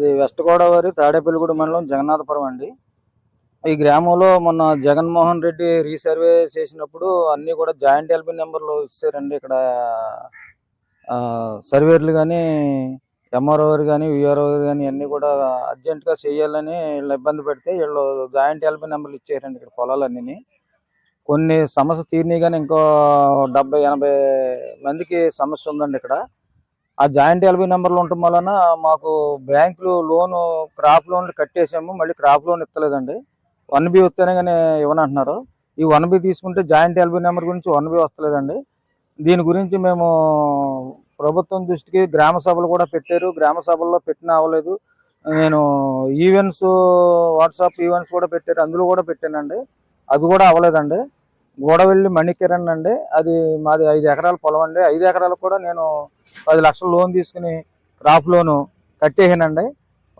అది వెస్ట్ గోదావరి తాడేపల్లిగూడ మండలం జగన్నాథపురం అండి. ఈ గ్రామంలో మొన్న జగన్మోహన్ రెడ్డి రీసర్వే చేసినప్పుడు అన్నీ కూడా జాయింట్ ఎల్బీ నెంబర్లు ఇచ్చారండి. ఇక్కడ ఆ, సర్వేర్లు కానీ ఎంఆర్ఓ కానీ విఆర్ఓ కానీ అన్నీ కూడా అర్జెంటుగా చేయాలని వీళ్ళు ఇబ్బంది పెడితే వీళ్ళు జాయింట్ ఎల్బీ నెంబర్లు ఇచ్చారండి ఇక్కడ పొలాలన్నీ కొన్ని సమస్య తీరినాయి కానీ ఇంకో డెబ్బై ఎనభై మందికి సమస్య ఉందండి ఇక్కడ. ఆ జాయింట్ ఎల్బీ నెంబర్లు ఉండటం వలన మాకు బ్యాంకులు లోన్ క్రాప్ లోన్లు కట్టేసాము. మళ్ళీ క్రాప్ లోన్ ఇస్తలేదండి వన్ బి వస్తేనే కానీ ఇవ్వనంటున్నారు. ఈ వన్ బి తీసుకుంటే జాయింట్ ఎల్బీ నెంబర్ గురించి వన్ బి వస్తలేదండి. దీని గురించి మేము ప్రభుత్వం దృష్టికి గ్రామ సభలు కూడా పెట్టారు. గ్రామ సభల్లో పెట్టినా అవ్వలేదు. నేను ఈవెంట్స్ వాట్సాప్ ఈవెంట్స్ కూడా పెట్టారు. అందులో కూడా పెట్టానండి. అది కూడా అవ్వలేదండి. గూడవెల్లి మణికిరణ్ అండి. అది మాది ఐదు ఎకరాల పొలం అండి. ఐదు ఎకరాలకు కూడా నేను పది లక్షల లోన్ తీసుకుని క్రాప్ లోను కట్టేసానండి.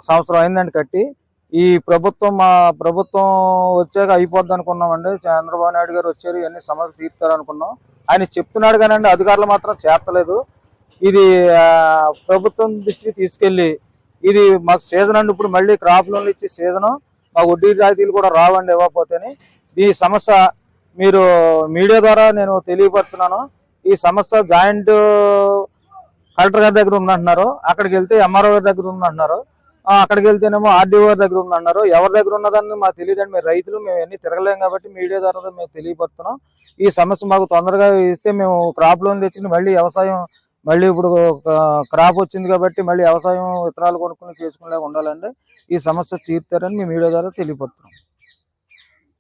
సంవత్సరం అయిందండి కట్టి. ఈ ప్రభుత్వం మా ప్రభుత్వం వచ్చాక అయిపోద్ది అనుకున్నామండి. చంద్రబాబు నాయుడు గారు వచ్చారు ఇవన్నీ సమస్యలు తీర్చారు అనుకున్నాం ఆయన చెప్తున్నాడు కానండి అధికారులు మాత్రం చేస్తలేదు. ఇది ప్రభుత్వం దృష్టికి తీసుకెళ్ళి ఇది మాకు సీజన్ అండి. ఇప్పుడు మళ్ళీ క్రాప్ లోన్లు ఇచ్చే సీజను. మా వడ్డీ రాయితీలు కూడా రావండి ఇవ్వకపోతేనే. ఈ సమస్య మీరు మీడియా ద్వారా నేను తెలియపరుస్తున్నాను. ఈ సమస్య జాయింట్ కలెక్టర్ గారి దగ్గర ఉందంటున్నారు. అక్కడికి వెళ్తే ఎంఆర్ఓ గారి దగ్గర ఉందంటున్నారు. అక్కడికి వెళ్తేనేమో ఆర్డీఓ గారి దగ్గర ఉందన్నారు ఎవరి దగ్గర ఉన్నదని మాకు తెలియదండి. మేము రైతులు మేము ఎన్ని తిరగలేం కాబట్టి మీడియా ద్వారా మేము తెలియపరుస్తున్నాం. ఈ సమస్య మాకు తొందరగా ఇస్తే మేము క్రాప్ లోన్ తెచ్చి మళ్ళీ వ్యవసాయం మళ్ళీ ఇప్పుడు క్రాప్ వచ్చింది కాబట్టి మళ్ళీ వ్యవసాయం విత్తనాలు కొనుక్కుని చేసుకునేలాగా ఉండాలండి. ఈ సమస్య తీర్తారని మీ మీడియా ద్వారా తెలియపడుతున్నాం